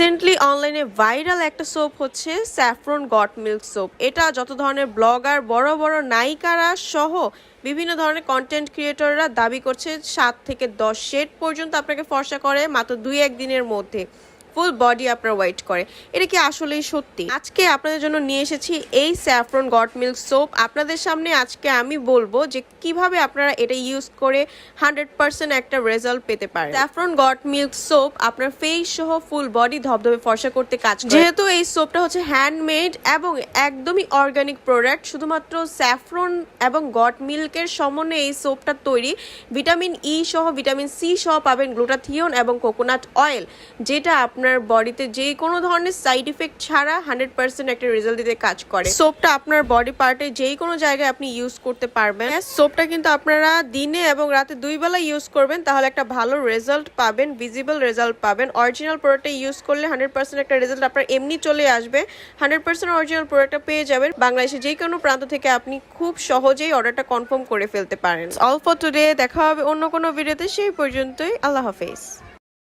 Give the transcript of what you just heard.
Recently অনলাইনে viral একটা soap হচ্ছে স্যাফরন গট মিল্ক সোপ এটা যত ধরনের ব্লগার বড় বড় নায়িকারা সহ বিভিন্ন ধরনের কন্টেন্ট ক্রিয়েটররা দাবি করছে সাত থেকে দশ শেড পর্যন্ত আপনাকে ফর্সা করে মাত্র দুই, এক দিনের মধ্যে। ফুল বডি আপনার হোয়াইট করে। এটা কি আসলেই সত্যি? আজকে আপনাদের জন্য নিয়ে এসেছি এই স্যাফরন গট মিল্ক সোপ। আপনাদের সামনে আজকে আমি বলব যে কীভাবে আপনারা এটা ইউজ করে হান্ড্রেড পার্সেন্ট একটা রেজাল্ট পেতে পারেন। স্যাফরন গট মিল্ক সোপ আপনার ফেস সহ ফুল বডি ধবধবে ফর্সা করতে কাজ যেহেতু এই সোপটা হচ্ছে হ্যান্ডমেড এবং একদমই অর্গানিক প্রোডাক্ট শুধুমাত্র স্যাফরন এবং গট মিল্কের সমন্বয়ে এই সোপটা তৈরি। ভিটামিন ই সহ, ভিটামিন সি সহ পাবেন গ্লুটাথিয়ন এবং কোকোনাট অয়েল, যেটা আপনার বডিতে যে কোনো ধরনের সাইড ইফেক্ট ছাড়া হান্ড্রেড পার্সেন্ট একটা রেজাল্ট দিতে কাজ করে। সোপটা আপনার বডি পার্টে যেই কোনো জায়গায় আপনি ইউজ করতে পারবেন। সোপটা কিন্তু আপনারা দিনে এবং রাতে দুই বেলা ইউজ করবেন, তাহলে একটা ভালো রেজাল্ট পাবেন ভিজিবল রেজাল্ট পাবেন। অরিজিনাল প্রোডাক্টটা ইউজ করলে হান্ড্রেড পার্সেন্ট একটা রেজাল্ট আপনার এমনি চলে আসবে। হান্ড্রেড পার্সেন্ট অরিজিনাল প্রোডাক্টটা পেয়ে যাবেন। বাংলাদেশে যে কোনো প্রান্ত থেকে আপনি খুব সহজেই অর্ডারটা কনফার্ম করে ফেলতে পারেন। অল ফর টুডে দেখা হবে অন্য কোনো ভিডিওতে সেই পর্যন্তই, আল্লাহ হাফেজ।